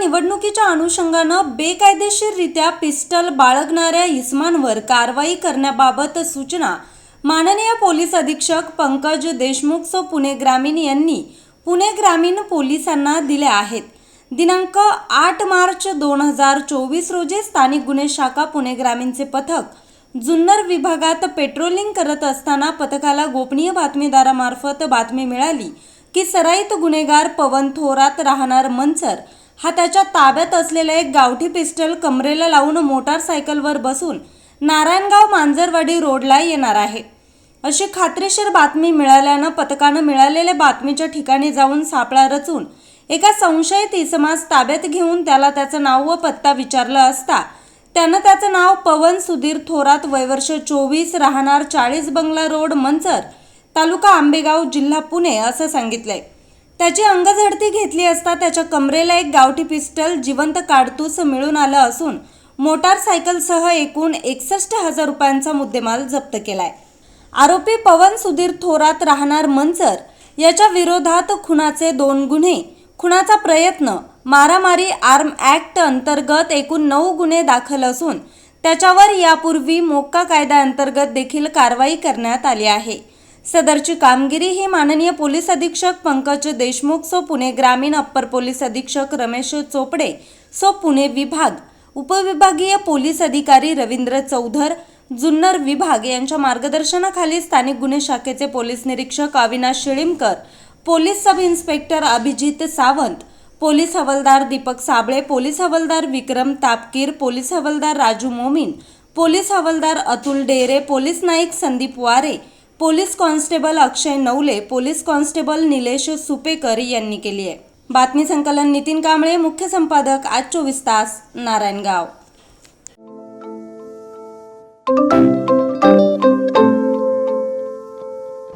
निवडणुकीच्या अनुषंगानं बेकायदेशीररित्या पिस्टल बाळगणाऱ्या इसमांवर कारवाई करण्याबाबत सूचना माननीय पोलीस अधीक्षक पंकज देशमुख सो पुणे ग्रामीण यांनी पुणे ग्रामीण पोलिसांना दिल्या आहेत. दिनांक आठ मार्च दोन हजार चोवीस रोजी स्थानिक गुन्हे शाखा पुणे ग्रामीणचे पथक जुन्नर विभागात पेट्रोलिंग करत असताना पथकाला गोपनीय बातमीदारामार्फत बातमी मिळाली की सराईत गुन्हेगार पवन थोरात राहणार मनसर हा त्याच्या ताब्यात असलेला एक गावठी पिस्टल कमरेला लावून मोटारसायकलवर बसून नारायणगाव मांजरवाडी रोडला येणार आहे. अशी खात्रीशीर बातमी मिळाल्यानं पथकानं मिळालेल्या बातमीच्या ठिकाणी जाऊन सापळा रचून एका संशयित इसमास ताब्यात घेऊन त्याला त्याचं नाव व पत्ता विचारलं असता त्यानं त्याचं नाव पवन सुधीर थोरात वयवर्ष चोवीस राहणार चाळीस बंगला रोड मंचर तालुका आंबेगाव जिल्हा पुणे असं सांगितलंय. त्याची अंगझडती घेतली असता त्याच्या कमरेला एक गावठी पिस्टल जिवंत काडतूस मिळून आलं असून मोटारसायकलसह एकूण एकसष्ट हजार रुपयांचा मुद्देमाल जप्त केलाय. आरोपी पवन सुधीर थोरात राहणार मंचर याच्या विरोधात खुनाचे दोन गुन्हे. खुनाचा प्रयत्न मारामारी आर्म ॲक्ट अंतर्गत एकूण नऊ गुन्हे दाखल असून त्याच्यावर यापूर्वी मोक्का कायद्याअंतर्गत देखील कारवाई करण्यात आली आहे. सदरची कामगिरी ही माननीय पोलीस अधीक्षक पंकज देशमुख सो पुणे ग्रामीण अप्पर पोलीस अधीक्षक रमेश चोपडे सो पुणे विभाग उपविभागीय पोलीस अधिकारी रवींद्र चौधर जुन्नर विभाग यांच्या मार्गदर्शनाखाली स्थानिक गुन्हे शाखेचे पोलीस निरीक्षक Avinash Shilimkar police sub inspector Abhijit Sawant police हवालदार दीपक साबळे पोलीस हवालदार विक्रम तापकीर पोलीस हवालदार राजू मोमीन पोलीस हवालदार Atul Dere police Naik Sandeep Ware police constable Akshay Navale police constable Nilesh Supekar यांनी केली आहे. बातमी संकलन नितीन कांबळे मुख्य संपादक आज चोवीस तास नारायणगाव.